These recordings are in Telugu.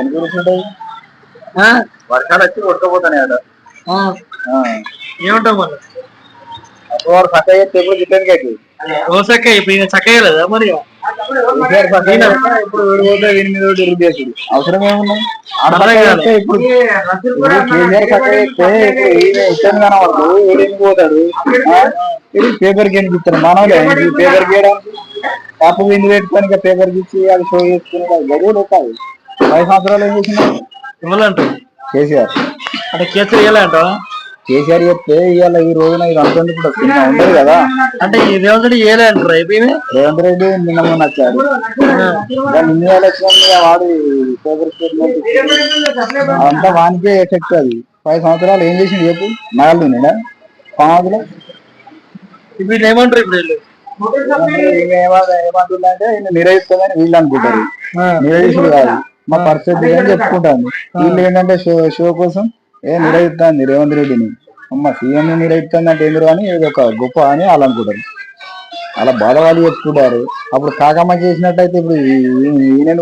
దేని గురించి ఉంటుంది వర్షాలు వచ్చి కొట్టుకుపోతాయి వాడు చక్కగా చేస్తే ఎప్పుడు గిట్టనికి అయితే దోసక్క ఇప్పుడు ఈయన చక్కగా లేదా మరి? ఈసారి చక్కగా చేస్తే ఇప్పుడు వీడు పోతే వీడి మీద వీడు ఇరుగు చేసుడు అవసరం ఏమున్నాయి ఇప్పుడు కేసీఆర్ చక్కగా ఇష్టం కనబడదు పోతాడు. పేపర్ ఇస్తాడు మనోలే పేపర్ గీయడానికి పాప విందు పెట్టుకొని పేపర్ ఇచ్చి అది షో చేసుకుని గడువు కాదు పది సంవత్సరాలు ఏం చేసినాడు ఎవరంటావు కేసీఆర్. అంటే కేసులు ఇవ్వాలంటావా కేసీఆర్ చెప్తే ఇవాళ ఈ రోజున ఇది అంటుంది ఇప్పుడు ఉండదు కదా. అంటే ఈ రేవంత్ రెడ్డి ఇవ్వలే అంటారు? అయిపోయింది రేవంత్ రెడ్డి నిన్న మొన్న వచ్చాడు. నిన్న ఎలక్షన్ వాడు పేపర్ స్టేట్మెంట్ అదంతా వానికే ఎఫెక్ట్ అది. పది సంవత్సరాలు ఏం చేసింది చెప్పు? నగలు నేనా పాములు ఇప్పుడు వీళ్ళు? ఏమంటారు? ఇప్పుడు వీళ్ళు ఏమంటుందంటే ఈయన నిరయిస్తుందని వీళ్ళు అనుకుంటారు. నిరయిస్తుడు కాదు. మా పరిస్థితి అని చెప్పుకుంటాను. వీళ్ళు ఏంటంటే షో షో కోసం ఏ నిరయిస్తుంది రేవంత్ రెడ్డిని. అమ్మ సీఎం నిరయిస్తుంది అంటే ఎందుకు అని ఇది ఒక గొప్ప అని వాళ్ళు అనుకుంటారు. అలా బాధ వాళ్ళు చెప్పుకుంటారు అప్పుడు కాకమ్మ చేసినట్టయితే ఇప్పుడు ఈ- ఈయన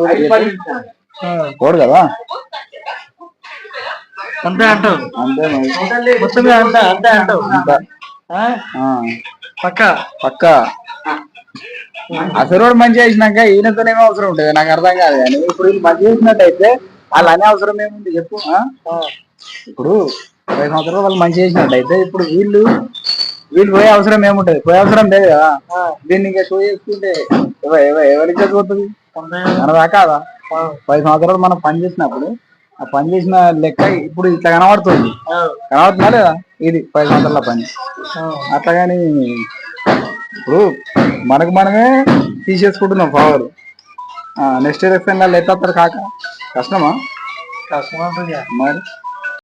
కూడా కదా? అంతే అంటావు. అంతే అంతా అంటావు. పక్క? పక్క. అసలు మంచి చేసినాక ఈయనతోనేమో అవసరం ఉంటుంది నాకు అర్థం కాదు కానీ ఇప్పుడు వీళ్ళు మంచి చేసినట్టయితే వాళ్ళు అనే అవసరం ఏముంది చెప్పు? ఇప్పుడు పది సంవత్సరాలు వాళ్ళు మంచి చేసినట్టయితే ఇప్పుడు వీళ్ళు వీళ్ళు పోయే అవసరం ఏముంటది? పోయే అవసరం లేదు కదా. దీన్ని ఇంకా షో చేసుకుంటే ఎవ- ఎవ- ఎవరికి పోతుంది మన కాదా? పది సంవత్సరాలు మనం పని చేసినప్పుడు ఆ పని చేసిన లెక్క ఇప్పుడు ఇట్లా కనబడుతుంది. కనబడుతుందా లేదా? ఇది పది సంవత్సరాల పని. అట్లా కానీ ఇప్పుడు మనకు మనమే తీసేసుకుంటున్నాం పవర్ నెక్స్ట్ ఎలక్షన్ ఎట్లా వస్తారు కాక. కష్టమా? కష్టం మరి?